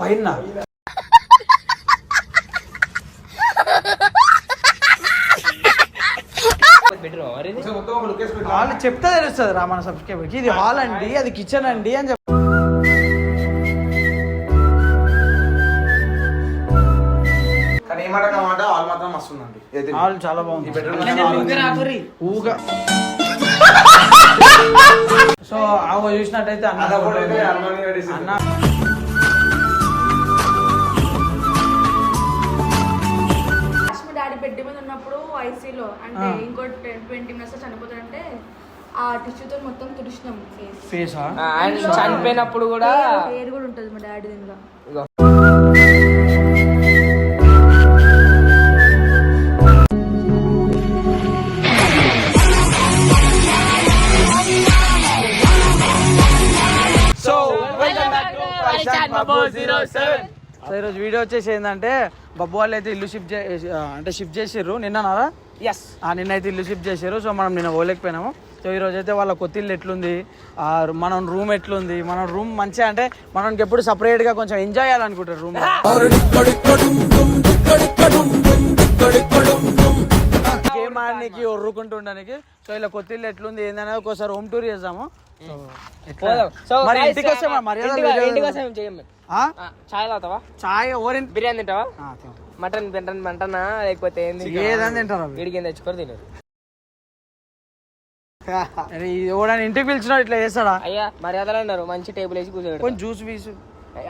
పైన. వాళ్ళు చెప్తే తెలుస్తుంది రా మన సబ్స్క్రైబర్కి ఇది హాల్ అండి అది కిచెన్ అండి అని చెప్ కానీ ఏమాట మాట వాళ్ళు మాత్రం ఏది? హాల్ చాలా బాగుంది. ఊగా సో ఆగో చూసినట్టయితే అన్న డాడీ బెడ్ మీద ఉన్నప్పుడు ఐసీలో అంటే ఆ. ఇంకో ట్వంటీ మినిట్స్ చనిపోతాడంటే ఆ టిష్యూతో మొత్తం తుడిచినాం ఫేస్ ఫేసా ఆ, ఆయన చనిపోయినప్పుడు కూడా పేరు కూడా ఉంటుంది మా డాడీ దీనిలో. వీడియో వచ్చేసి ఏంటంటే బబ్బు వాళ్ళు అయితే ఇల్లు షిఫ్ట్ చే అంటే షిఫ్ట్ చేసిర్రు. నిన్ననారా Yes. ఆ, నిన్న అయితే ఇల్లు షిఫ్ట్ చేశారు సో మనం నిన్న పోలేకపోయినాము. సో ఈ రోజు అయితే వాళ్ళ కొత్త ఇల్లు ఎట్లుంది? ఆ, మనం రూమ్ ఎట్లుంది? మన రూమ్ మంచిగా అంటే మనకి ఎప్పుడు separate గా కొంచెం ఎంజాయ్ చేయాలనుకుంటారు రూమ్ గేమ్ ఆడడానికి ఒర్రుకుంటూ ఉండడానికి సో ఇలా కొత్త ఇల్లు ఎట్లుంది ఏందనేది ఒకసారి హోమ్ టూర్ చేద్దాము. సో మరి ఇంటికి వస్తే మర్యాద ఇంటికి- వస్తే మేము? చేయం తాగుతావా? చాయ్ ఓరిన్ బిర్యానీ తింటావా. మటన్ తింటాను మటనా? లేకపోతే ఏంది ఏదని తింటారు వీడికి ఏం తెచ్చుకొని తినరు. ఎవడైనా ఇంటికి పిలిచినా ఇట్లా చేస్తాడా? అయ్యా మర్యాదలు అన్నారు. మంచి టేబుల్ వేసి కూర్చోబెడతారు కొంచెం జ్యూస్ వీసు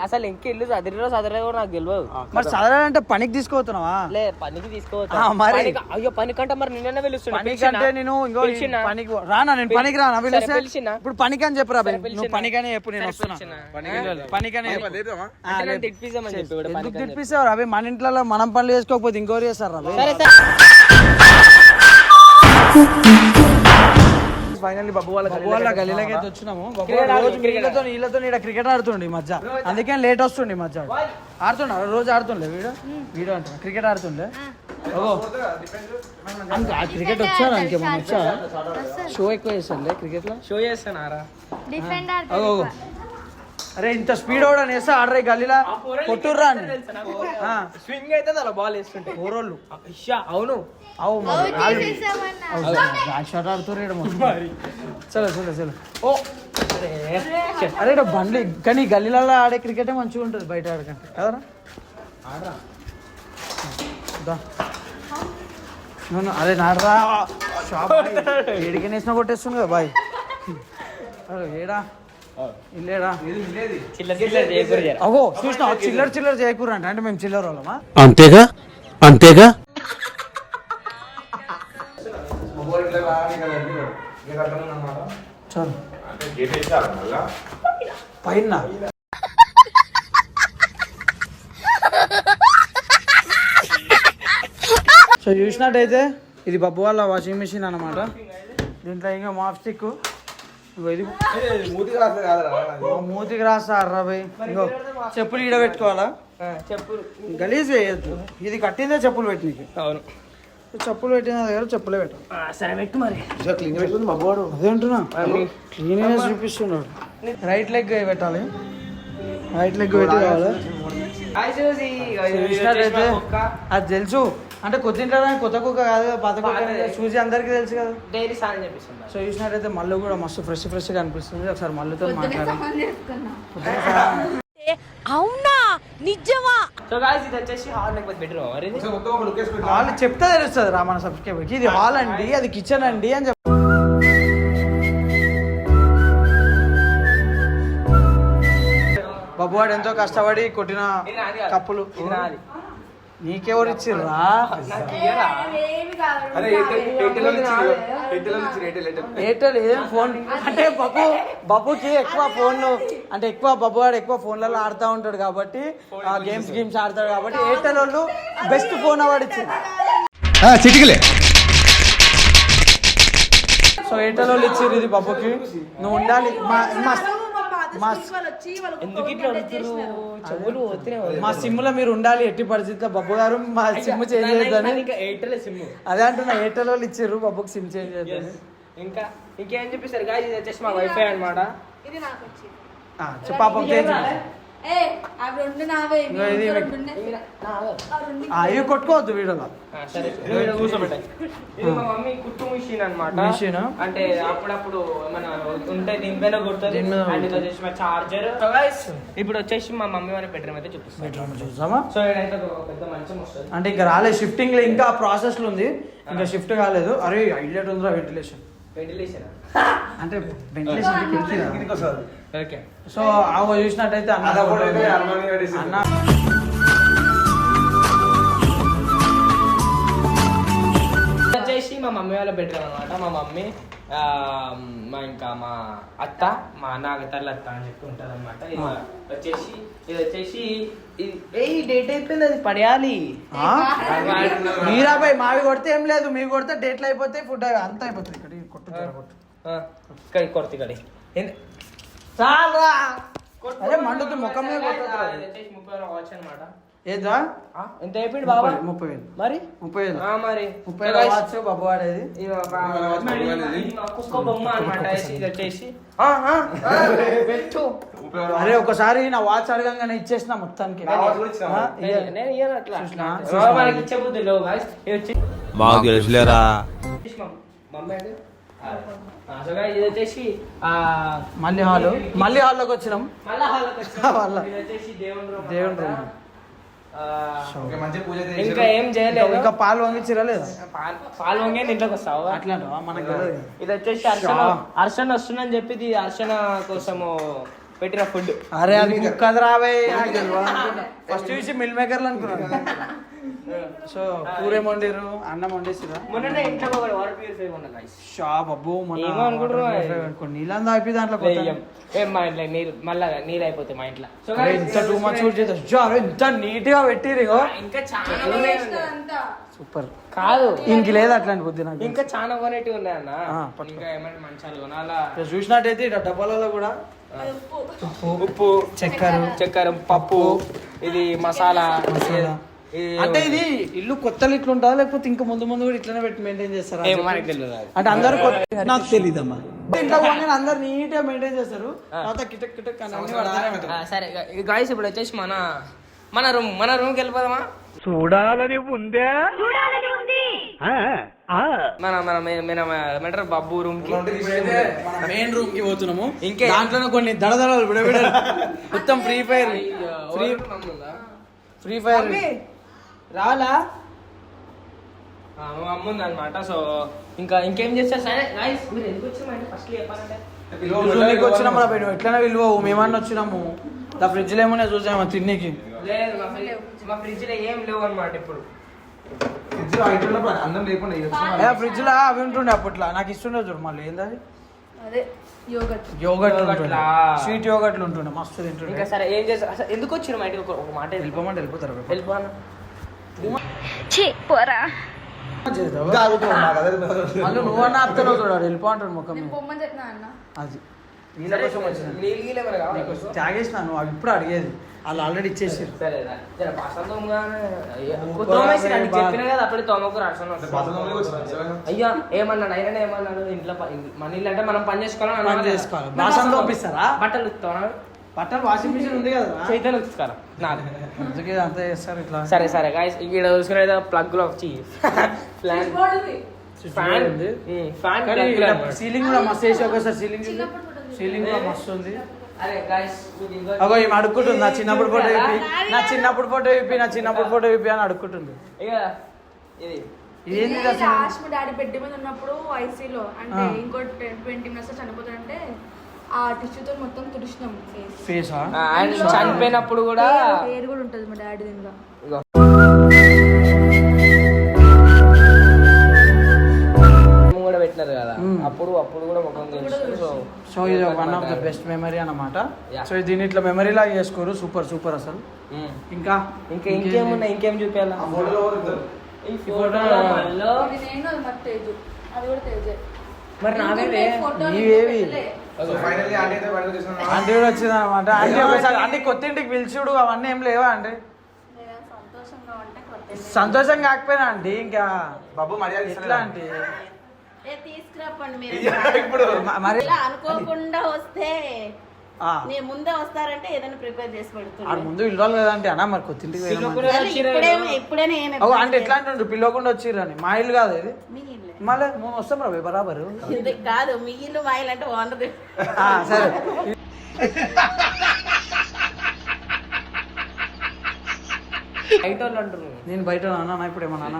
అసలు ఇంక ఇల్లు చదిరిలో చదిరే కూడా నాకు తెలియదు మరి చదవాలంటే పనికి తీసుకుపోతున్నావా లే పనికి తీసుకోవచ్చు ఆ, మరి. పనికి- అయ్యో పని కంటే మరి నిన్న పనికి అంటే నేను ఇంకో పిలిచినా? పనికి రానా నేను పనికి రానా పిలిస్తే పిలిచినా? ఇప్పుడు పనికి అని చెప్పరా బే. నువ్వు పిలిచినా? పనికనే చెప్పు నేను వస్తున్నా? పనికి చెప్పు. ఆ, లేదు. ఎందుకు పనికి అని చెప్పి. తిప్పిస్తావు అవి మన ఇంట్లో మనం పనులు చేసుకోకపోతే ఇంకోరు చేస్తారు రా సరే సరే ఫైనల్లీ బాబు వాళ్ళ బాబు వాళ్ళ గలీలకి అయితే వచ్చినాము. వీళ్ళతో వీళ్ళతో ఈడ క్రికెట్ ఆడుతుండే. ఈ మధ్య. అందుకే లేట్ వస్తుండే ఈ మధ్య. ఆడుతుండ? రోజు ఆడుతుండే వీడు? వీడు అంటున్నా. క్రికెట్ ఆడుతుండే ఓ. అంత ఆ క్రికెట్ వచ్చారా ఇంకేమన్నా వచ్చా? షో ఎక్కువ చేస్తానులే క్రికెట్లో? షో చేస్తానారా డిఫెండర్ అగో అగో. అరే ఇంత స్పీడ్ కూడా వేస్తా. ఆడరే గల్లీలా. కొట్టుర్రా అని స్వింగ్ అయితే అలా బాల్ వేస్తుంటే ఊరోళ్ళు అవును. అవు షాట్ ఆడుతుర్రు ఈడ మొత్తం. చలో చలో చలో. ఓ. అరే. బండ్లు కానీ గల్లీలలో ఆడే క్రికెటే మంచిగా ఉంటుంది బయట ఆడకంటే. కదరా అరే నాడరా. షాప్ ఏడికి వేసిన కొట్టేస్తుంది కదా బాయ్. ఏడా? చిల్లర చిల్లర చేయకూడదు జర. అగో చూసినా చిల్లర చిల్లర చేయకూర అంటే అంటే మేము చిల్లర వాళ్ళమా? అంతేగా? అంతేగా. చాలు. పైన. సో చూసినట్టయితే ఇది బబ్బు వాళ్ళ వాషింగ్ మిషన్ అన్నమాట. దీంట్లో ఇంకా మాప్ స్టిక్ మూతికి రాస్తే ఇంకో చెప్పులు ఈడ పెట్టుకోవాలా? ఆ, చెప్పు గలీజ్ వేయద్దు ఇది కట్టిందే చెప్పులు పెట్టినకి అవును. చెప్పులు పెట్టిన దగ్గర చెప్పులే పెట్టాలి ఆ, సరే పెట్టు మరి. క్లీన్ పెట్టుకుంది మబ్బోడు చూపిస్తున్నాడు. రైట్ లెగ్ పెట్టాలి. రైట్ లెగ్ పెట్టి కావాలి. అది తెలుసు. అంటే కొత్త ఇంట్లో కొత్త కుక్క కాదు కదా, పాత కుక్క. చూసి అందరికీ తెలుసు కదా. డైలీ స్నానం చేపిస్తున్నా సో చూసినట్టయితే మళ్ళీ కూడా మస్తు ఫ్రెష్ ఫ్రెష్గా అనిపిస్తుంది. ఒకసారి మళ్ళీతో మాట్లాడాలి అవునా? నిజమా? సో గాయ్స్ ఇది వచ్చేసి హాల్ లేకపోతే బెడ్రూమ్ మరి. వాళ్ళు చెప్తే తెలుస్తుంది రా మన సబ్స్క్రైబర్కి ఇది హాల్ అండి అది కిచెన్ అండి అని చెప్పి బాబువాడు ఎంతో కష్టపడి కొట్టిన. కప్పులు. నీకెవరు ఇచ్చిర్రా? ఎయిర్టెల్ ఇచ్చిర్రు. ఇచ్చిర్రు, ఏం ఫోన్ అంటే బాబు బాబుకి ఎక్కువ ఫోన్ అంటే ఎక్కువ బాబు వాడు ఎక్కువ ఫోన్లలో ఆడుతూ ఉంటాడు కాబట్టి ఆ గేమ్స్ గేమ్స్ ఆడతాడు కాబట్టి ఎయిర్టెల్ వాళ్ళు బెస్ట్ ఫోన్ అవార్డు ఇచ్చింది చిటికలే. సో ఎయిర్టెల్ వాళ్ళు ఇచ్చారు ఇది బాబుకి. నువ్వు ఉండాలి. మా మా ఎందుకు ఇట్లా చెవులు. మా సిమ్లో మీరు ఉండాలి ఎట్టి పరిస్థితిలో బాబు గారు మా సిమ్ చేంజ్ ఇంకా ఎయిర్టెల్ సిమ్. అదే అంటున్నా ఎయిర్టెల్ వాళ్ళు ఇచ్చారు బాబుకి సిమ్ చేంజ్ చేయొద్దని. ఇంకా ఇంకేం చెప్పిస్తారు గాయస్ ఇది వచ్చేసి మా వైఫై అన్నమాట. ఇది నాకు వచ్చింది. ఆ, చెప్పు పాపం. ఏ అవి కొట్టుకోవద్దు వీడియోలో. ఆ, సరే నువ్వు కూర్చోబెట్టాయి. ఇది మా మమ్మీ కుట్టు మిషన్ అన్నమాట. ఆ? అంటే అప్పుడప్పుడు మన ఉంటే దీని పైన కొడుతుంది. అండ్ ఇది వచ్చేసి మా చార్జర్ ఇప్పుడు వచ్చేసి మా మమ్మీ వాళ్ళ బెడ్రూమ్ అయితే బెడ్రూమ్ చూద్దామా? సో ఇదైతే పెద్ద మంచం వస్తుంది. అంటే ఇంకా రాలేదు షిఫ్టింగ్లో. ఇంకా ప్రాసెస్లో ఉంది. ఇంకా షిఫ్ట్ కాలేదు. అరే హైలైట్ ఉందిరా వెంటిలేషన్ వెంటిలేషన్ అంటే వెంటిలేషన్ సో ఆ చూసినట్టయితే అన్న వచ్చేసి మా మమ్మీ వాళ్ళ బెడ్రూమ్ అనమాట మా మమ్మీ మా ఇంకా మా అత్త మా నాగతల్లి అత్త అని చెప్పి ఉంటుంది అనమాట వచ్చేసి ఇది వచ్చేసి ఏ డేట్ అయిపోయింది అది పడేయాలి? మీరాబాయ్ మావి కొడితే ఏం లేదు మీ కొడితే డేట్లు అయిపోతాయి ఫుడ్ అంతా అయిపోతుంది. ఇక్కడ కొట్టు. ఇక్కడ కొడుతు ఇక్కడ అరే మండుతు ముఖం మీద వాచ్ అనమాట ఏదా ఎంత అయిపోయింది బాబా? ముప్పై- వేలు. మరి? ముప్పై వేలు. ఆ, మరి. ముప్పై వేలు వాచ్ బాబు వాడేది. బొమ్మ అనమాట వచ్చేసి పెట్టు. అరే ఒకసారి నా వాచ్ అడగంగానే ఇచ్చేసిన మొత్తానికి. మాకు తెలుసులేరా? వచ్చేసి ఇది మళ్ళీ హాల్ మళ్ళీ హాల్లోకి వచ్చినాం మళ్ళా హాల్లోకి వచ్చాం. వాళ్ళ. ఇది వచ్చేసి దేవుని రూమ్ దేవుని ఇంకా. ఏం చేయలేదు ఇంకా పాలు వంగించిరా లేదా పాలు వంగే ఇంట్లోకి వస్తావు అట్లా? మనకు. ఇది వచ్చేసి అర్చన. అర్చన వస్తుందని చెప్పి ఇది అర్చన కోసము పెట్టిన ఫుడ్ అరే అది కుక్కది రావే ఫస్ట్ చూసి మిల్ మేకర్లు అనుకున్నాను సో కూరేం వండిరు అన్నం వండేసిరా ఇంట్లో ఒక వాటర్ ప్యూరిఫై ఉన్నా ఏమో అనుకో. నీళ్ళని దాంట్లో. ఏం మా ఇంట్లో నీళ్ళు మళ్ళా నీళ్ళు అయిపోతాయి మా ఇంట్లో. సో ఇంత టూ మంత్స్ యూజ్ చేస్తా ఇంత నీట్గా పెట్టిరు ఇంకా చాలా ఉన్నాయి. సూపర్. కాదు. ఇంక లేదు అట్లాంటి బుద్ధి నాకు ఇంకా చాలా కొనేటివి ఆ, పట్టుకో. ఇంకా ఏమైనా మంచాలు కొనాలా? చూసినట్టయితే ఇట్లా డబ్బాలలో కూడా ఉప్పు. ఉప్పు చక్కెర చక్కెర పప్పు ఇది మసాలా మసాలా. అంటే ఇది ఇల్లు కొత్తలు ఇట్లా ఉంటుందా లేకపోతే ఇంకా ముందు ముందు కూడా ఇట్లనే పెట్టి మెయింటైన్ చేస్తారా. అంటే అందరు కొత్త నాకు తెలీదమ్మా. ఇంట్లో పోగానే అందరు నీట్గా మెయింటైన్ చేస్తారు తర్వాత కిటక్ కిటక్ సరే గాయస్ ఇప్పుడు వచ్చేసి మన మన రూమ్ మన రూమ్కి వెళ్ళిపోదామా? మన మన మే- మన ఏమంటారు బబ్బు రూమ్కి మన మెయిన్ రూమ్కి పోతున్నాము. ఇంకే. దాంట్లోనే కొన్ని దడదడలు విడవిడ మొత్తం Free Fire free free Fire రాలా? అమ్ముంది అనమాట సో ఇంకా ఇంకేం చేస్తారు సరే గాయస్ మీరు ఎందుకు వచ్చారు? ఫస్ట్ చెప్పాలంటే. నీకు వచ్చినాం రా బయట ఎట్లనే విలువ మేమన్నా వచ్చినాము. దా ఫ్రిడ్జ్లో ఏమన్నా చూసాము? తిన్నికి. లేదు మా ఫ్రిడ్జ్లో ఏం లేవు అనమాట ఇప్పుడు. ఫ్రిడ్జ్లో అవి ఉంటుండే అప్పట్లో. నాకు ఇస్తుండే చూడు మళ్ళీ. ఏంది అదే? యోగట్? స్వీట్ యోగట్లు ఉంటుండే. మస్తు ఇంకా తింటుండే సరే ఏం అసలు ఎందుకు వచ్చిన మా ఇంటికి? ఒక- ఒక మాట వెళ్ళిపోమంటే వెళ్ళిపోతారు. వెళ్ళిపోనా? చేద్దావా? ఆగుతుంది నాకు అదే మళ్ళీ నువ్వన్నా ఆపుతావు చూడాడు వెళ్ళిపో అంటాడు ముఖం. పొమ్మని చెప్పిన అన్న అది? త్యాగేసిన నువ్వు అవి ఇప్పుడు అడిగేది వాళ్ళు ఆల్రెడీ ఇచ్చేసారు. చెప్పిన కదా అప్పుడే తోమకు అయ్యా ఏమన్నాడు ఆయన ఏమన్నాడు ఇంట్లో మన ఇల్లు అంటే మనం పని. చేసుకోవాలి. నా బాసనలు బాసనలు తోమిస్తారా? బట్టలు ఉతుకుతావా? బట్టలు వాషింగ్ మిషన్ ఉంది కదా చేతులు ఉతుకుతారా నాది. అందుకే అంతా చేస్తారు ఇట్లా. సరే సరే గాయస్ ఇక్కడ చూసుకునేది ప్లగ్లో వచ్చి ఫ్యాన్ బాగుంది ఫ్యాన్ ఉంది. ఫ్యాన్. సీలింగ్ కూడా మస్తు వేసి ఒకసారి సీలింగ్. సీలింగ్ కూడా మస్తు ఉంది. అరే గాయస్ అగో ఈమె అడుక్కుంటుంది నా చిన్నప్పుడు ఫోటో ఇప్పి నా చిన్నప్పుడు ఫోటో ఇప్పి నా చిన్నప్పుడు ఫోటో ఇప్పి అని అడుక్కుంటుంది. ఇక ఇది. ఏంది ఇది అసలు లాస్ట్ మా డాడీ బెడ్ మీద ఉన్నప్పుడు ఐసీలో అంటే. ఇంకో ట్వంటీ మినిట్స్ చనిపోతాడంటే ఆ టిష్యూతో మొత్తం తుడిచినాం ఫేస్ ఫేసా ఆయన చనిపోయినప్పుడు కూడా పేరు కూడా ఉంటుంది మా డాడీ దీనిలో. కూడా పెట్టినారు కదా. మ్మ్. అప్పుడు అప్పుడు కూడా ముఖం తెలుసు సో సో ఇది one of the best memory అన్నమాట. సో దీని ఇట్లా మెమరీ లాగా చేసుకోరు. సూపర్ సూపర్ అసలు. మ్మ్. ఇంకా? ఇంకా ఇంకేమున్నాయి ఇంకేం చూపించాలా? ఈ అది మరి నావేవే? నీవేవి? ఆంటీ కూడా వచ్చింది అనమాట ఆంటీ ఒకసారి ఆంటీ కొత్త ఇంటికి పిలిచుడు అవన్నీ ఏం లేవా అంటే నేను సంతోషంగా ఉంటే కొత్త ఇల్లు. సంతోషం కాకపోయినా ఆంటీ ఇంకా బాబు మర్యాద ఎట్లా ఇయ్య, ఇప్పుడు మరి? అనుకోకుండా వస్తే ముందే వస్తారంటే ఏదైనా ప్రిపేర్ చేసి ఆడ పెడుతుంది ముందు పిలవాలి కదా అంటే అన్న మరి కొత్తింటికి ఇప్పుడేమో అంటే ఎట్లా అంటుండ్రు పిలవకుండా వచ్చిర్రని మా ఇల్లు కాదు ఇది. మీ ఇల్లే. మళ్ళీ మేము వస్తాం రా బరాబరు. ఇది కాదు మీ ఇల్లు మా ఇల్లు అంటే ఓనర్ సరే బయట నేను బయట అన్నా ఇప్పుడు ఏమన్నా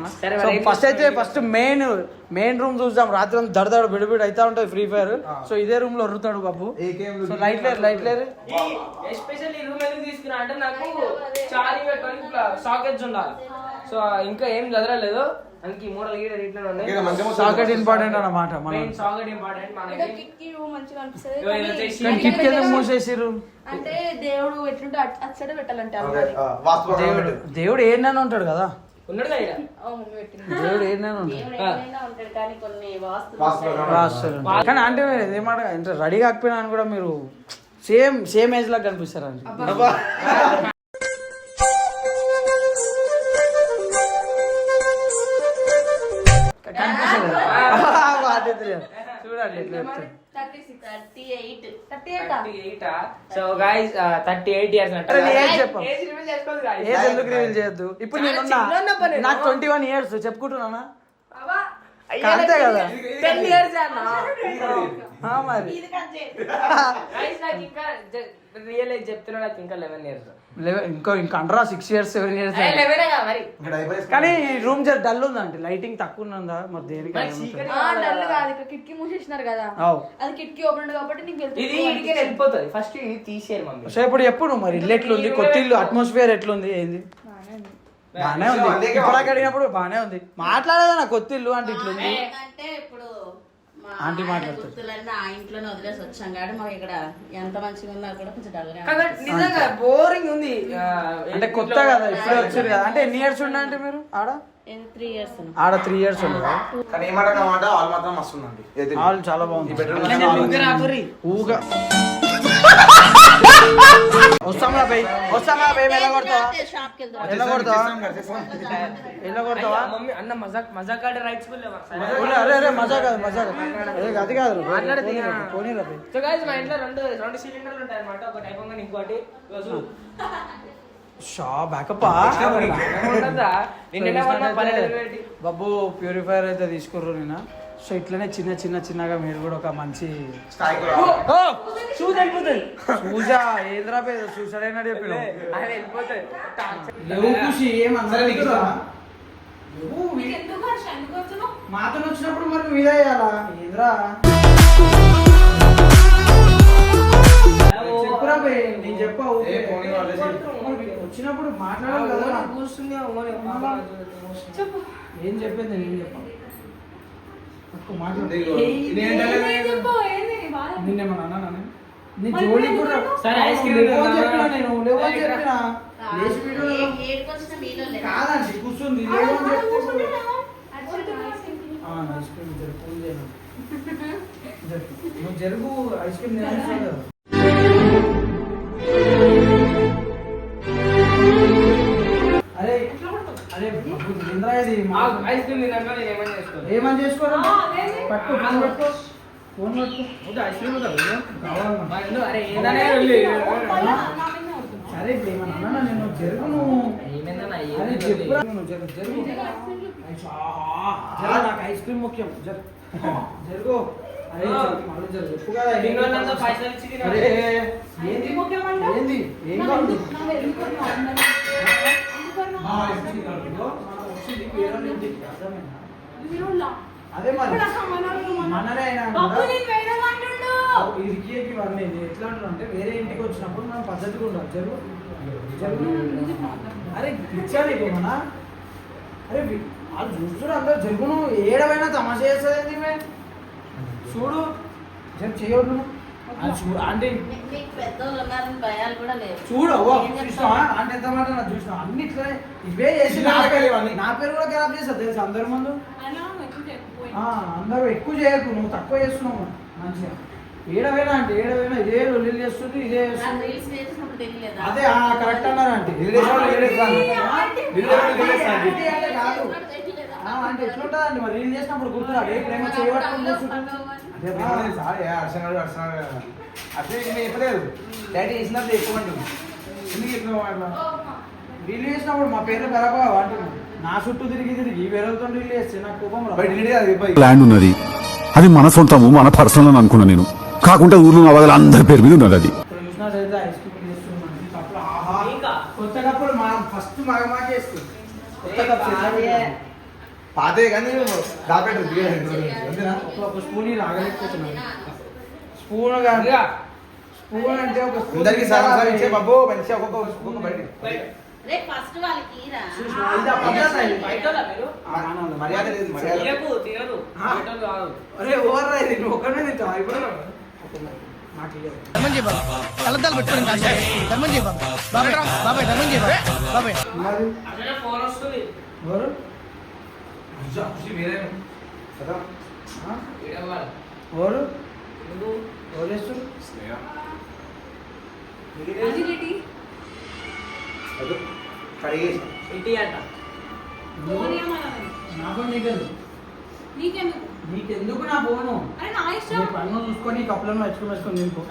ఏం ఫస్ట్ అయితే ఫస్ట్ మెయిన్ మెయిన్ రూమ్ చూద్దాం. రాత్రి అంతా దడ దడ బిడిబిడి అవుతా ఉంటుంది ఫ్రీ ఫైర్ సో ఇదే రూమ్లో వరుతాడు బాబు. సో లైట్ లేరు లైట్ లేరు ఎస్పెషల్ ఈ రూమ్ ఎందుకు తీసుకున్నా అంటే నాకు పెట్టుకొని సాకెట్స్ ఉండాలి. సో ఇంకా ఏం చదవలేదు మూడలు ఇట్లా సాకెట్ ఇంపార్టెంట్ అన్నమాట మనం. మెయిన్ సాకెట్ ఇంపార్టెంట్ ఇక్కడ మనకి కిటికీ రూమ్ మంచిగా అనిపిస్తుంది. ఇగో ఇది కానీ వచ్చేసి- కానీ కిటికీ ఎందుకు మూసేసిర్రు? అంటే దేవుడు ఎట్లుంటే పెట్టాలంటే ఏంటని ఉంటాడు కదా? ఉన్నాడు దేవుడు ఉంటాడు. ఉంటాడు కానీ కొన్ని అంటే ఏమాట రెడీ కాకపోయినా అని కూడా మీరు సేమ్ సేమ్ ఏజ్ లాగా కనిపిస్తారు అండి so guys thirty eight years. Age ఎందుకు రివీల్ చేయొద్దు? ఇప్పుడు నేను. నాకు ట్వంటీ వన్ ఇయర్స్ చెప్పుకుంటున్నానా అంతే కదా. టెన్ ఇయర్స్ అన్న. ఆ, మరి. గైస్ నాకు ఇంకా రియల్ ఏజ్ చెప్తున్నా నాకు ఇంకా లెవెన్ ఇయర్స్ ఇంకో ఇంకా అండరా సిక్స్ ఇయర్స్ సెవెన్ ఇయర్స్ కానీ ఈ రూమ్ జర డల్ ఉందండి లైటింగ్ తక్కువ ఉన్నదా మరి దేనికి డల్ కాదు ఇక్కడ కిటికీ మూసేసినారు కదా. అది కిటికీ ఓపెన్ కాబట్టి నీకు ఇది ఇడికి వెళ్ళిపోతుంది. ఫస్ట్ ఇది తీసేయాలి మమ్మీ. సో ఇప్పుడు ఎప్పుడు మరి ఇల్లు ఎట్లుంది? కొత్త ఇల్లు అట్మాస్ఫియర్ ఎట్లుంది? ఏంది? బానే ఉంది. ఇప్పుడు అడిగినప్పుడు బానే ఉంది. మాట్లాడదా నా కొత్త ఇల్లు అంటే ఇట్లుంది? అంటే ఇప్పుడు మా ఆంటీ మాట్లాడుతుంది. ఆ ఇంట్లోనే వదిలేసి వచ్చాం కాబట్టి మాకు ఇక్కడ ఎంత మంచిగా ఉన్నా కూడా కొంచెం నిజంగా బోరింగ్ ఉంది. అంటే కొత్త కదా ఇప్పుడే వచ్చారు కదా. అంటే ఎన్ని ఇయర్స్ ఉండే అంటే మీరు ఆడ? త్రీ ఇయర్స్ ఆడ త్రీ ఇయర్స్ ఉండే కానీ ఏ మాట మాట హాల్ మాత్రం మస్తు ఉందండి? వాళ్ళు చాలా బాగుంది. ఊగా. వస్తామా వస్తామా వెళ్తాం వెళ్ళగొడతావా చేస్తాం కదా, చేస్తాం. వెళ్ళగొడతావా మమ్మీ అన్న మజాక్ మజాక్ ఆడే రైట్స్ అరే అరే మజా కాదు మజా కాదు అదే అది కాదు పోనీ. సో గైస్ మా ఇంట్లో రెండు రెండు సిలిండర్లు ఉంటాయి ఒకటి అయిపోగానే ఇంకోటి. షా బ్యాకప్. బబ్బు ప్యూరిఫైర్ అయితే తీసుకుర్రు నేను సో ఇట్లనే చిన్న చిన్న చిన్నగా మీరు కూడా ఒక మంచి చూసా ఏంద్రా పేరు? చూసాడైనా చెప్పిన వస్తున్నావు? మాతో వచ్చినప్పుడు మరి చేయాలా? ఏంద్రా? చెప్పురా నేను చెప్పావు. వచ్చినప్పుడు మాట్లాడాలి కదా. ఏం చెప్పింది నేను చెప్పాను తక్కువ మాట్లాడు నిన్నేమన్నా అన్నానా నీ ఇప్పుడు కూడా? సరే, ఐస్ క్రీమ్ లేవు అని తిందామా? చెప్పినా నేను లేవు అని ఇక్కడ. చెప్పినా లేచి వీడియో ఏడుకొచ్చిన మీలో లేదు కాదండి కూర్చుంది ఆడ లేవు అని ఆడ చెప్తే కూర్చుంటున్నావా? అర్జెంట్ ఐస్ క్రీమ్ తిను. ఆ, ఐస్ క్రీమ్ జరుగు ఫోన్ చేయను జరుగు. నువ్వు జరుగు ఐస్ క్రీమ్ అరే ఐస్ క్రీమ్ తిన్నాక నేను ఏమని చేసుకోవాలి? ఏమని చేసుకోరా ఆ, అదేంది? పట్టు ఫోన్ పట్టుకో ఫోన్ పట్టుకో ఐస్ క్రీమ్? అరే ఏదైనా. సరే ఇప్పుడు ఏమన్నా అన్నానా నేను జరుగు నువ్వు ఏమైందన్నా? అరే ఏది చెప్పురా. నువ్వు జరుగు. జరుగు. ఐస్ ఆహా. జర నాకు ఐస్ క్రీమ్ ముఖ్యం. జరు. జరుగు. అరే మళ్ళీ జరుగు. చెప్పు కదా ఏంది? ఏం నా కావాలి? అదే మరి. ఇప్పుడు అసలు మనోళ్ళు మన- మనరే అయినా బాబు కూడా నేను వేరే అంటుండు. ఇరికి ఇవన్నీ ఎట్లా అంటున్నా వేరే ఇంటికి వచ్చినప్పుడు మనం పద్ధతిగా ఉండాలి. జరుగు. జరుగు. అరే పిచ్చాలి మన. అరే వాళ్ళు చూస్తున్నారు అందరు. జరుగును ఏడవైనా తమాషా చేస్తుంది. చూడు. జరు చేయొద్దు అది చూడు అంటే మీ- మీకు పెద్దోళ్ళు ఉన్నారని భయాలు కూడా లేవు చూడు అవ్వ ఏం చెప్తావు? చూసినావా అంటే ఎంత మాట నాకు చూసినావా అన్ని ఇట్లా ఇవే చేసి నా ఇవన్నీ. నా పేరు కూడా ఖరాబ్ చేస్తారు తెలుసు అందరి ముందు అందరూ ఎక్కువ చేయకు నువ్వు తక్కువ చేస్తున్నావు మంచిగా ఏడవైనా అంటే ఏడవైనా ఇదే లొల్లి చేస్తుంది ఇదే అదే కరెక్ట్ అన్నారు అంటే ఎట్లుంటుందండి మరి రీల్ చేసినప్పుడు గుర్తురాడు ఏ ప్రేమ చేయబట్టుకుని అర్చనాడు అర్చనాడు అట్లే నేను చెప్పలేదు. డాడీ ఎక్కువ ఎందుకు చెప్పినావు అట్లా? రీల్ చేసినప్పుడు మా పేర్లు బరాబా అంటున్నాను నా చుట్టూ తిరిగి తిరిగి వేరేతో నాకు కోపం. బయట ల్యాండ్ ఉన్నది. అది మన సొంతము మన పర్సనల్ అని అనుకున్నా నేను. కాకుంటే ఊర్లో అవగల అందరి పేరు మీద ఉన్నది అది. ఇప్పుడు చూసినట్లయితే ఐస్ క్రీమ్ చేస్తున్నాం మంచి కప్పులు ఆహా. ఇంకా? కొత్త కప్పులు మా ఫస్ట్ మగ మాకే వేస్తుంది కొత్త కప్స్ పాతే కానీ దాపెట్టు ఒక స్పూన్ రాగలేకపోతున్నాను స్పూన్ కానీ స్పూన్ అంటే ఒక స్పూన్ అందరికి సగం ఇచ్చే బాబు మంచిగా ఒక్కొక్క ఒక్కొక్క బయట మర్యాద లేదు మర్యాద అరే ఓవర్ రా ఇది నువ్వు ఒక్కడే తింటావా? ఇప్పుడు ఎవరు? ఎవరు చేస్తారు నీకెందుకు? నా ఫోను? పన్ను చూసుకొని కప్పులను మెచ్చుకుని మెచ్చుకొని తింపు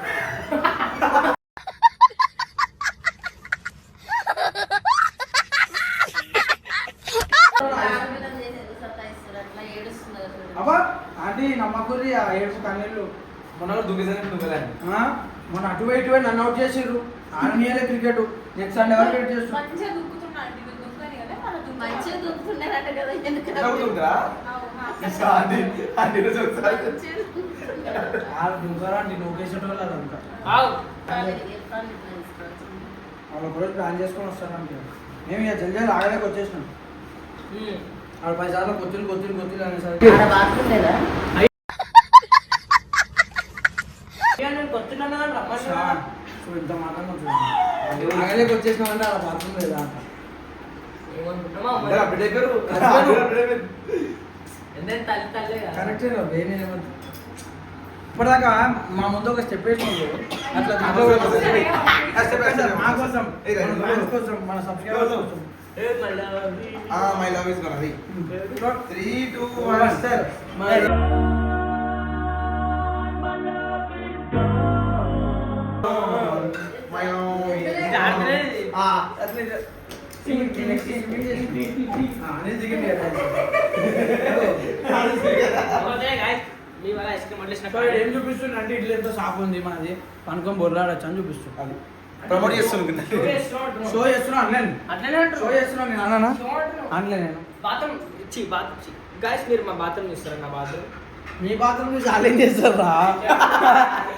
సతాయిస్తారు అట్లా ఏడుస్తున్నారు చూడు. అబ్బా నమ్మకూరి ఆ ఏడుపు కన్నీళ్ళు. మొన్న దుబ్బేదాన్ని ఆ? మొన్న అటు ఇటు పోయి నన్ను అవుట్ చేసిర్రు. ఆడనీయలే క్రికెట్. నెక్స్ట్ సండే friends కోసం. వాళ్ళు ఒకరోజు ప్లాన్ చేసుకొని వస్తారంటే. మేము ఇక జల్దీ ఆగలేక వచ్చేసినాం. ఆడ పది సార్లు కొత్తిలు కొత్తిలు కొత్తిలు అనేసరికి. రమ్మన్నా ఇంత వచ్చేసినాం అంటే అలా బాత్రూమ్ లేదా. కరెక్టే ఇప్పటిదాకా మా ముందు ఒక స్టెప్ వేసినాడు అట్లా. మా కోసం కోసం మన కోసం. ఆ my love is gonna three two one one sir ఏం చూపిస్తుంది అంటే ఇట్లా ఎంతో సాఫ్ ఉంది మనది పనుకొని బొర్రాడచ్చు అని చూపిస్తుంది ప్రమోట్ షో చేస్తున్నా ఆన్లైన్ అట్లనే షో చేస్తున్నా నేను అన్నానా ఆన్లైన్ నేను బాత్రూమ్ ఇచ్చి బాత్రూమ్ గాయస్ మీరు మా బాత్రూమ్ చూస్తారా? నా బాత్రూమ్ మీ బాత్రూమ్ నుంచి ఛాలెంజ్ చేస్తారా?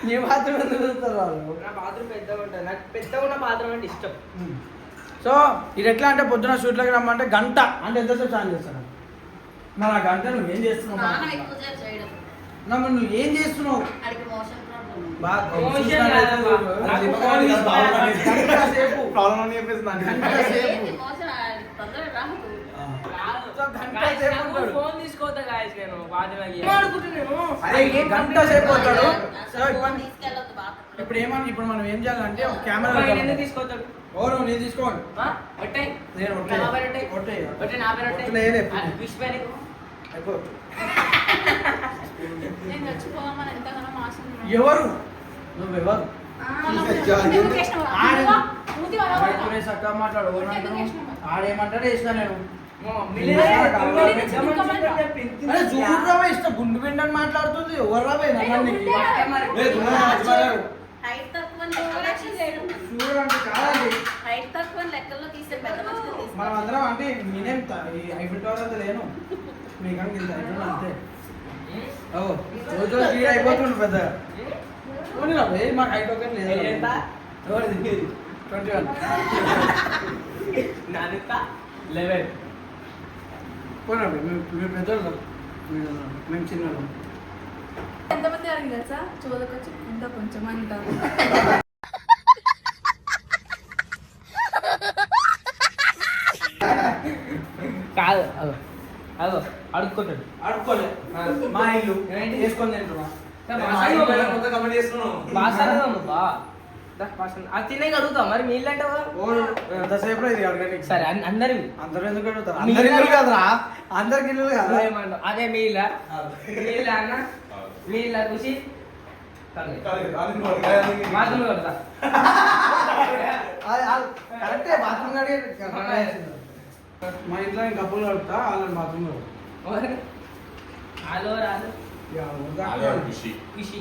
మీ బాత్రూమ్ ఎందుకు చూస్తారు వాళ్ళు? నా బాత్రూమ్ పెద్దగా ఉంటుంది. నాకు పెద్దగా ఉన్న బాత్రూమ్ అంటే ఇష్టం. సో ఇది ఎట్లా అంటే పొద్దున షూట్లోకి రమ్మంటే గంట. అంటే ఎంతసేపు ఛాలెంజ్ చేస్తాను మరి ఆ గంట నువ్వు ఏం చేస్తున్నావు? నా మరి నువ్వు ఏం చేస్తున్నావు? ప్రాబ్లం అని చెప్పేసి ఫోన్ తీసుకోవద్దా గాయస్ నేను బాత్రూమ్ అరే ఈ గంట సేపు ఫోన్ ఇప్పుడు బాత్రూమ్ ఇప్పుడు ఏమని ఇప్పుడు మనం ఏం చేయాలంటే ఒక కెమెరా ఎందుకు నేను తీసుకోండి. ఒట్టాయి నేను ఒట్టాయి నా పేరు ఒట్టాయి. విష్. ఎవరు? నువ్వు ఎవరు ఆ, ఎందుకు చేసినావు? ఆడు. నువ్వు? మూతి వల్ల పడతావు. ఆడే చక్కగా మాట్లాడు. ఎవరు ఎందుకు అంటున్నావు? చేసినావు? ఆడేమంటాడే ఇష్టం నేను. మిలియనర్ మిలియనర్ కావాలి. కావాలి. అరే చూడు రావే ఇష్టం. గుండు పిండని మాట్లాడుతుంది ఎవరు రావే? నన్ను గుండే రా. లేదు, ఉన్నాను, మంచివాడు. హైట్ తక్కువ Overreaction చేయడం. చూడండి కాదండి. హైట్ తక్కువ లెక్కల్లో తీసే పెద్ద మనుషులు మనం అందరం అంటే నేనేం ఐఫిల్ టవర్ అంతా లేను. ఐఫిల్ అంతే. ఓ రోజు రోజు అయిపోతుండు రా భయ్, మాకు హైట్ ఒకటి లేదు? Twenty one. నానుక లెవెన్. పోనీ రా భయ్, మేము మేము పెద్దోళ్ళు మేము చిన్నోళ్ళం. ఎంతమంది అడిగి తెలుసా? చూడకొచ్చి ఇంత కొంచెం అంటారు కాదు అదో అదో అడుక్కుంటాడు అడుక్కోలే. మా ఇల్లు ఏంటి? వేసుకొని తింటున్నా. మా ఇల్లు కొత్త కమెంట్ చేస్తున్నాను. బాసాను బా అది తినే అడుగుతాం మరి మీ ఇల్లు అంటే ఎంతసేపు ఇది అడగడానికి సరే అందరూ ఎందుకు అడుగుతారు? మీ అందరి ఇల్లు ఇల్లు కదరా. అందరికి ఇల్లు కదా. ఏమన్నా? అదే మీ ఇల్లా? మీ ఇల్లా అన్న? ఖుషి మాత్రం కొడతా కరెక్టే బాత్రూమ్ కడిగే మా ఇంట్లో ఇంకా కప్పులు కడుపుతా వాళ్ళని బాత్రూమ్ హలో రాదు ఖుషి.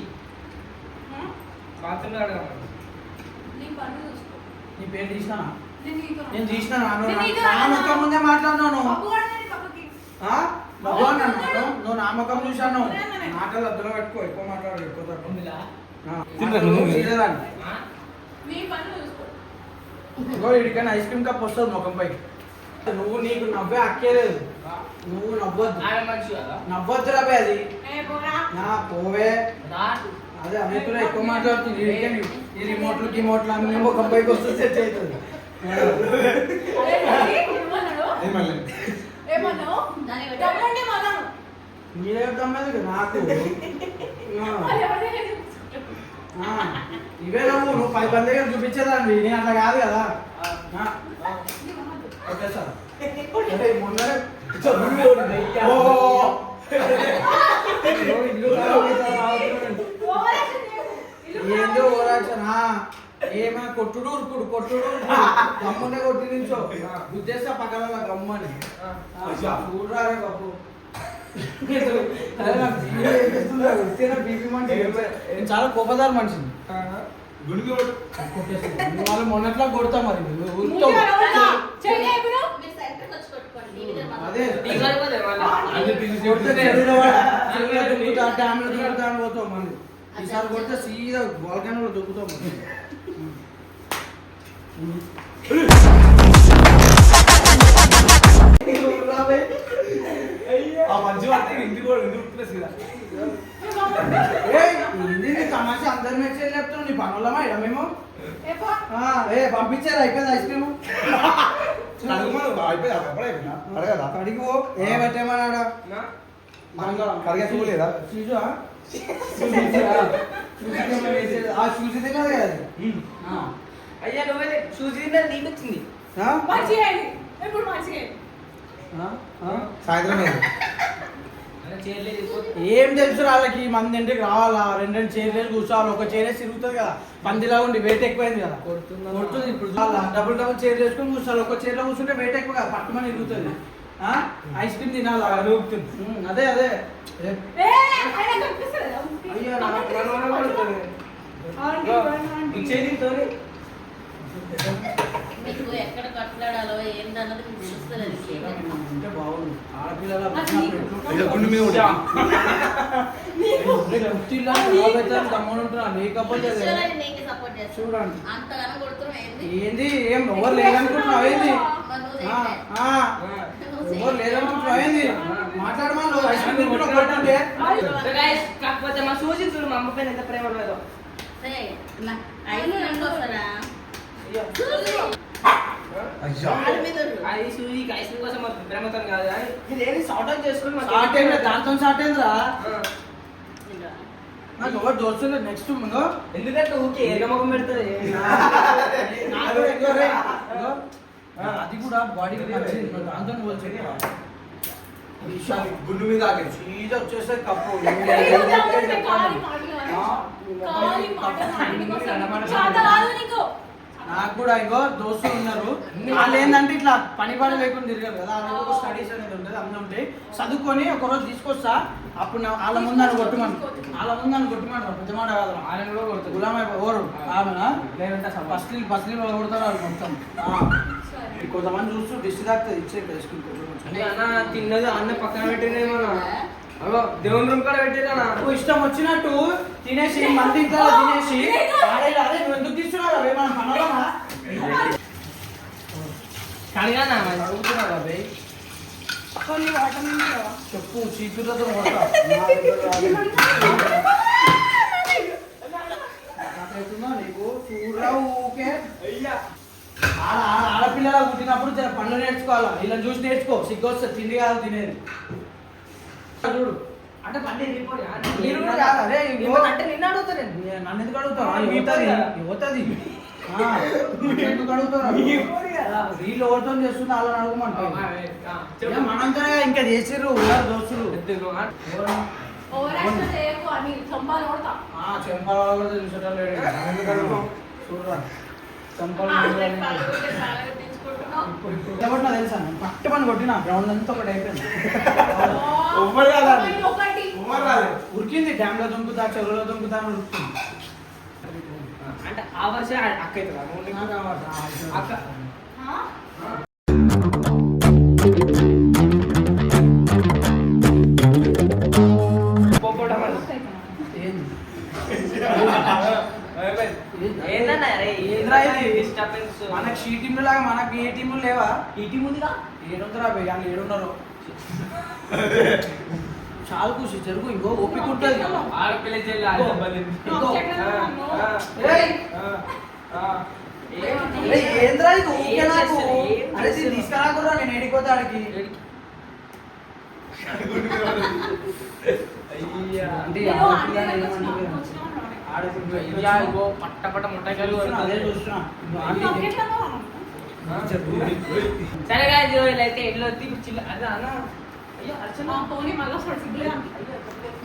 బాత్రూమ్ అడగమని నీ పన్ను చూసుకో. నీ పేరు తీసినా నేను తీసినా ముందే మాట్లాడినాను? బాబు అన్నాను నువ్వు. నా ముఖం చూశాను మాటలు అద్దలో పెట్టుకో ఎక్కువ మాట్లాడు ఎక్కువ తక్కువ. ఇడికైనా ఐస్ క్రీమ్ కప్ వస్తుంది ముఖం పైకి. నువ్వు నీకు నవ్వే అక్కేలేదు నువ్వు నవ్వొద్దు. ఆమె మనిషి కదా నవ్వొద్దు రాబే అది. ఏ పోరా? నా పోవే. అదే అవితులో ఎక్కువ మాట్లాడుతుంది. ఈ రిమోట్లు గిమోట్లు అన్ని ఒక పైకి వస్తే సెట్ అవుతుంది. మీరే అర్థమలేదు నాకు. ఇవే నువ్వు నువ్వు పది మంది దగ్గర చూపించేదాన్ని నేను అట్లా కాదు కదా. Okay sir. అంటే మొన్ననే ఏందో ఓరాక్షన్ ఏమైనా కొట్టుడు ఉరుకుడు కొట్టుడు. గమ్మునే కొట్టి నించో గుద్దేస్తా పక్కన గమ్మని. చూడరా రే బాబు. చాలా కోపదారు మనిషిని. వాళ్ళు మొన్నట్లా కొడతా మరి. నువ్వు ఉరుకుతావు. ముందుగా ఎవరున్నా? చెయ్యి ఇప్పుడు. మీరు సెంటర్కి వచ్చి కొట్టుకోండి టీవీ దగ్గర డ్యామ్లో దుంకుతా అని పోతావు మళ్ళీ ఈసారి కొడితే సీదా. ఇది? నీ తమాషా అందరి మెచ్చేది చెప్తావు నీ పనులమా ఇడ మేము? ఏ. ఆ, పంపించారు? అయిపోయింది ఐస్ క్రీమ్? కడిగి పో. ఏ పెట్టేమన్నాడా? నా? కడిగేసుకోలేదా? చూసా ఆ చూసి తినదు కదా. ఆ. అయ్యా నువ్వే చూసి నీకు వచ్చింది. ఆ? మంచి చేయండి సాయంత్రం అలా ఏం తెలుసు వాళ్ళకి మంది ఇంటికి రావాలా? రెండు రెండు చైర్లు కూర్చోవాలి. ఒక చైర్ వేసి తిరుగుతుంది కదా. పందిలా ఉండి వెయిట్ ఎక్కువైంది కదా. కొడుతుందా? కొడుతుంది ఇప్పుడు చాలా డబుల్ డబుల్ చైర్ వేసుకొని కూర్చోవాలి. ఒక చైర్లో కూర్చుంటే వెయిట్ ఎక్కువ కదా. పట్టుమని తిరుగుతుంది. ఆ? ఐస్ క్రీమ్ తినాలా? నూపుతుంది ఉమ్, అదే అదే? అయ్యో ఎక్కడ కట్లాడాలో ఏందన్నది మీకు తెలుస్తుంది చూడండి. అంతగానో కొడుతున్నావు ఏంది? ఏంది? ఏం ఎవరు లేదనుకుంటున్నావు? ఏంది? ఎవరు ఏంటి? లేదనుకుంటున్నావు? ఏంది? మాట్లాడమా నువ్వు ఐస్ క్రీమ్ తింటున్నావు కొట్టుంటే కాకపోతే మా సూచి చూడు మా అమ్మ పైన ఎంత ప్రేమ లేదో ఇలా అది సూజీ ఐస్ క్రీమ్ కోసం ప్రేమతో కాదు కానీ ఇది ఏది? షార్ట్ అవుట్ చేసుకుని మాకు షార్ట్ అయింది దాంతో షార్ట్ అయిందిరా ఆ. ఇలా. నాకు ఎవరు దోస్తులు నెక్స్ట్ ముందు. ఎందుకంటే ఊకే ఏరగ ముఖం పెడుతుంది నాకు ఎక్కువ రే. ఇగో, ఆ, అది కూడా నువ్వు దాంతో పోల్చి గుండు మీద ఆగేది సీదా వచ్చేస్తే కప్పు. అన్నమాట. నీకు కూడా ఇంకో దోస్తులు ఉన్నారు. వాళ్ళు ఏంటంటే ఇట్లా పని పని లేకుండా తిరగరు కదా వాళ్ళకి స్టడీస్ అనేది ఉంటుంది అన్నీ ఉంటాయి. చదువుకొని ఒక రోజు తీసుకొస్తా అప్పుడు నా- వాళ్ళ ముందు నన్ను కొట్టుమని. వాళ్ళ ముందు కొట్టుమంటారు పెద్ద మాట కాదు ఆయన కూడా కొడుతుంది గులామై ఓరు ఆమెనా? లేదంటే అసలు ఫస్ట్ ఫస్ట్ వాళ్ళు కొడతారు వాళ్ళు మొత్తం. ఆ. సరే. కొంతమంది చూస్తూ దిష్టి తాకుతుంది ఇచ్చే కొంచెం. అన్న తిన్నది అన్న పక్కన పెట్టినేమో అగో దేవుని రూమ్ కూడా పెట్టినా నువ్వు ఇష్టం వచ్చినట్టు తినేసి మంది ఇంకా తినేసి నువ్వు ఎందుకు తీస్తున్నావు అవి మన కడగానా? అడుగుతున్నావు అబ్బాయి చెప్పు నీకు? చూడరా ఊకే ఆడ ఆడపిల్లలా పుట్టినప్పుడు జర పనులు నేర్చుకోవాలా? ఇలా చూసి నేర్చుకో. సిగ్గు వస్తే తిండి కాదు తినేది. చూడు. అంటే పండి రిపోర్ట్ మీరు కూడా కాదు, అరే, ఇగో. అంటే నిన్న నేను ఎందుకు అడుగుతావు? ఆ, యువతది. యువతది. ఆ, ఎందుకు అడుగుతావు? వీళ్ళు ఎవరితో చేస్తున్నా వాళ్ళని అడగమంటావు. ఆ, ఆ, ఏ, మనంతా ఇంకా చేసిర్రు ఉన్నారు దోస్తులు. ఎవరు? చేయకు అని చంపాలి కొడతా ఆ, చెంపాల కూడా చూసేటోళ్ళు లేడు. ఎందుకడు? చూడరా చెంపాలు నేను పట్టు పని కొట్టిన గ్రౌండ్ అంతా ఒకటి అయిపోయింది ఎవ్వరు. ఒకటి ఎవ్వరు రాలేదు. ఉరికింది డ్యామ్లో దుంకుతా చెరువులో దుంకుతా అని ఉరుకుతుంది అంటే ఆ వర్షం అవుతుందా అక్క షీ టీంలు లాగా మనకి ఏ టీంలు లేవా? ఈ టీం ఉందిగా? ఏడుందరా భయ్ వాళ్ళు ఏడున్నారు. చాలు కూసి జరుగు. ఇంకో ఓపిక ఉంటుంది. ఆడపిల్ల ఏంద్రా ఇది? నాకు? అరే దీన్ని చేస్తారు? తీసుకురాకురా నేను ఏడిపోతా ఆడికి. అయ్యా. అంటే అయ్యా, ఇగో పట్ట పట్ట ఉన్నావా? సరే గాయస్ అయితే ఎడ్లు వచ్చి చిల్ల అదే అన్న. అయ్యో అర్చన. పోనీ మళ్ళా